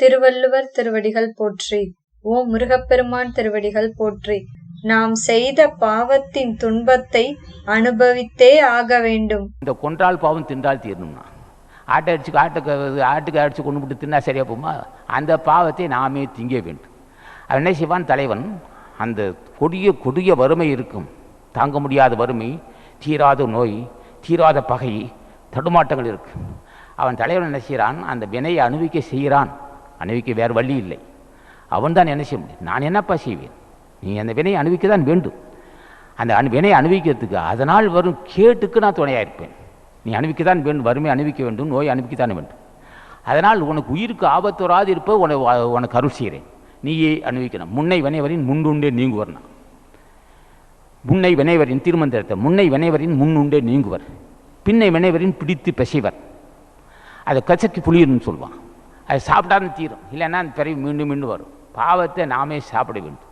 திருவள்ளுவர் திருவடிகள் போற்றி. ஓ முருகப்பெருமான் திருவடிகள் போற்றி. நாம் செய்த பாவத்தின் துன்பத்தை அனுபவித்தே ஆக வேண்டும். இந்த கொன்றால் பாவம் தின்றால் தீரணும்னா. ஆட்டை அடிச்சு ஆட்டுக்கு ஆட்டுக்கு அடிச்சு கொண்டு விட்டு தின்னா சரியா போமா அந்த பாவத்தை நாமே திங்க வேண்டும். அவன் என்ன செய்வான்? தலைவன் அந்த கொடிய கொடிய வறுமை இருக்கும். தாங்க முடியாத வறுமை தீராத நோய் தீராத பகை தடுமாட்டங்கள் இருக்கு. அவன் தலைவன் என்ன செய்கிறான் அந்த வினையை அணுவிக்க செய்கிறான் அணிவிக்க வேறு வழி இல்லை. அவன் தான் என்ன செய்ய முடியும்? நான் என்னப்பா செய்வேன்? நீ அந்த வினையை அனுபவிக்க தான் வேண்டும். அந்த அனு வினையை அனுபவிக்கிறதுக்கு அதனால் வரும் கேட்டுக்கு நான் துணையாக இருப்பேன். நீ அனுபவிக்கத்தான் வேண்டும் வறுமை அனுபவிக்க வேண்டும் நோய் அணிவிக்கத்தான் வேண்டும். அதனால் உனக்கு உயிருக்கு ஆபத்து வராது இருப்ப உன உனக்கு அருள் செய்கிறேன். நீயே அனுபவிக்கணும் முன்னை வினைவரின் முன்னுண்டே நீங்குவர்னா. முன்னை வினைவரின் திருமந்திரத்தை முன்னை வினைவரின் முன்னுண்டே நீங்குவர். பின்னை வினைவரின் பிடித்து பெசைவர். அதை கசக்கி புளியணும்னு சொல்லுவான் அது சாப்பிட்டாலும் தீரும். இல்லைன்னா அந்த பிறகு மீண்டும் மீண்டும் வரும். பாவத்தை நாமே சாப்பிட வேண்டும்.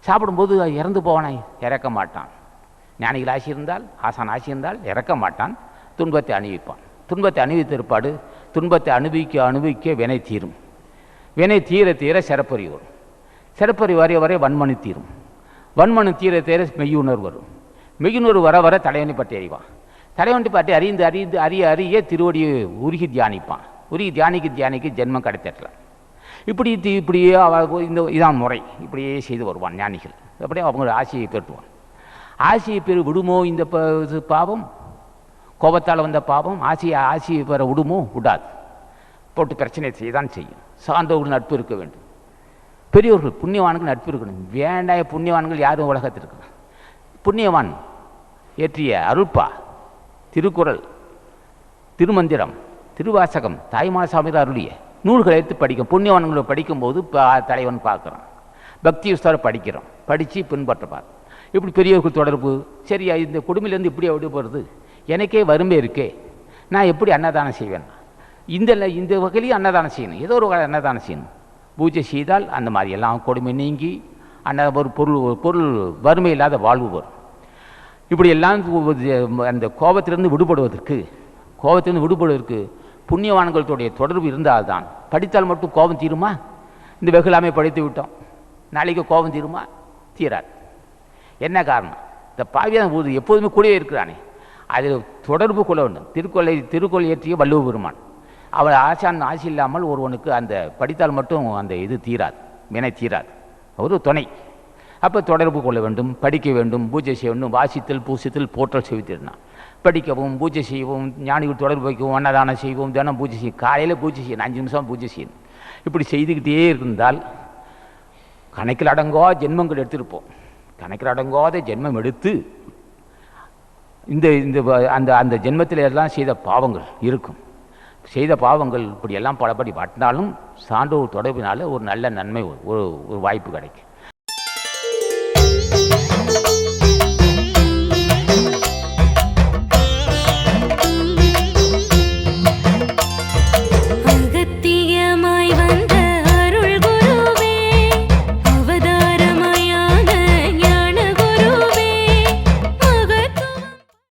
சாப்பிடும்போது இறந்து போவானே? இறக்க மாட்டான். ஞானிகள் ஆசி இருந்தால் ஆசான் ஆசி இருந்தால் இறக்க மாட்டான். துன்பத்தை அணிவிப்பான். துன்பத்தை அணிவித்த ஏற்பாடு துன்பத்தை அனுபவிக்க அனுபவிக்க வினை தீரும். வினை தீர தீர சிறப்பறி வரும். சிறப்பறி வரைய வரை வன்மனு தீரும். வன்மனு தீர தீர மெய்யுணர் வரும். மெய்யுணர் வர வர தலைவனை பற்றி அறிவான். தலைவனை பற்றி அறிந்து அறிந்து அறிய அறிய திருவடியை உருகி தியானிப்பான். உருகி தியானிக்கு தியானிக்கு ஜென்மம் கிடைத்திடலாம் இப்படி இப்படியே இந்த இதான் முறை. இப்படியே செய்து வருவான் ஞானிகள். அப்படியே அவங்களோட ஆசையை பெற்றுவான். ஆசையை பெரு விடுமோ இந்த ப- இது பாவம்? கோபத்தால் வந்த பாவம்? ஆசையை ஆசையை பெற விடுமோ? விடாது. போட்டு பிரச்சனை செய்ய தான் செய்யும். சார்ந்தவர்கள் நட்பு இருக்க வேண்டும். பெரியவர்கள் புண்ணியவான்கள் நட்பு இருக்கணும். வேண்டாய புண்ணியவான்கள் யாரும் உலகத்தில் இருக்கணும். புண்ணியவான் ஏற்றிய அருள்பா திருக்குறள் திருமந்திரம் திருவாசகம் தாய்மாசாமியில் அருளிய. நூல்களை எடுத்து படிக்கும் புண்ணியவனங்களை படிக்கும்போது தலைவன் பார்க்குறான். பக்தி விஸ்தாரம் படிக்கிறோம். படித்து பின்பற்றப்பார் இப்படி பெரியவர்கள் தொடர்பு சரியா இந்த குடும்பிலேருந்து இப்படி விடுபடுறது எனக்கே வறுமை இருக்கே. நான் எப்படி அன்னதானம் செய்வேன்? இந்த இந்த வகையிலையும் அன்னதானம் செய்யணும். ஏதோ ஒரு வகை அன்னதானம் செய்யணும். பூஜை செய்தால் அந்த மாதிரி எல்லாம் கொடுமை நீங்கி அன்ன ஒரு பொருள் ஒரு பொருள் வறுமை இல்லாத வாழ்வு வரும். இப்படி எல்லாம் அந்த கோபத்திலிருந்து விடுபடுவதற்கு கோபத்திலிருந்து விடுபடுவதற்கு புண்ணியவான்களுடைய தொடர்பு இருந்தால்தான். படித்தால் மட்டும் கோபம் தீருமா? இந்த வெகுலாமை படித்து விட்டோம். நாளைக்கு கோபம் தீருமா? தீராது. என்ன காரணம்? இந்த பாவியான் ஊது எப்போதுமே கூடவே இருக்கிறானே. அதில் தொடர்பு கொள்ள வேண்டும். திருக்கொள்ளை திருக்கொள் இயற்றிய வள்ளுவ பெருமான். அவள் ஆசான் ஆசி இல்லாமல் ஒருவனுக்கு அந்த படித்தால் மட்டும் அந்த இது தீராது. வினை தீராது. ஒரு துணை. அப்போ தொடர்பு கொள்ள வேண்டும் படிக்க வேண்டும் பூஜை செய்ய வேண்டும் வாசித்தல் பூசித்தல் போற்றல் செவித்திருந்தான் படிக்கவும் பூஜை செய்யவும் ஞானிகள் தொடர்பு வைக்கவும் அன்னதானம் செய்வோம் தினம் பூஜை செய்யும் காலையில் பூஜை செய்யணும் அஞ்சு நிமிஷம் பூஜை செய்யணும். இப்படி செய்துக்கிட்டே இருந்தால் கணக்கில் அடங்கா ஜென்மங்கள் எடுத்திருப்போம். கணக்கில் அடங்காத ஜென்மம் எடுத்து இந்த இந்த அந்த அந்த ஜென்மத்தில் எல்லாம் செய்த பாவங்கள் இருக்கும். செய்த பாவங்கள் இப்படியெல்லாம் பலபடி வாட்டினாலும் சான்றோர் தொடர்பினால் ஒரு நல்ல நன்மை ஒரு ஒரு வாய்ப்பு கிடைக்கும்.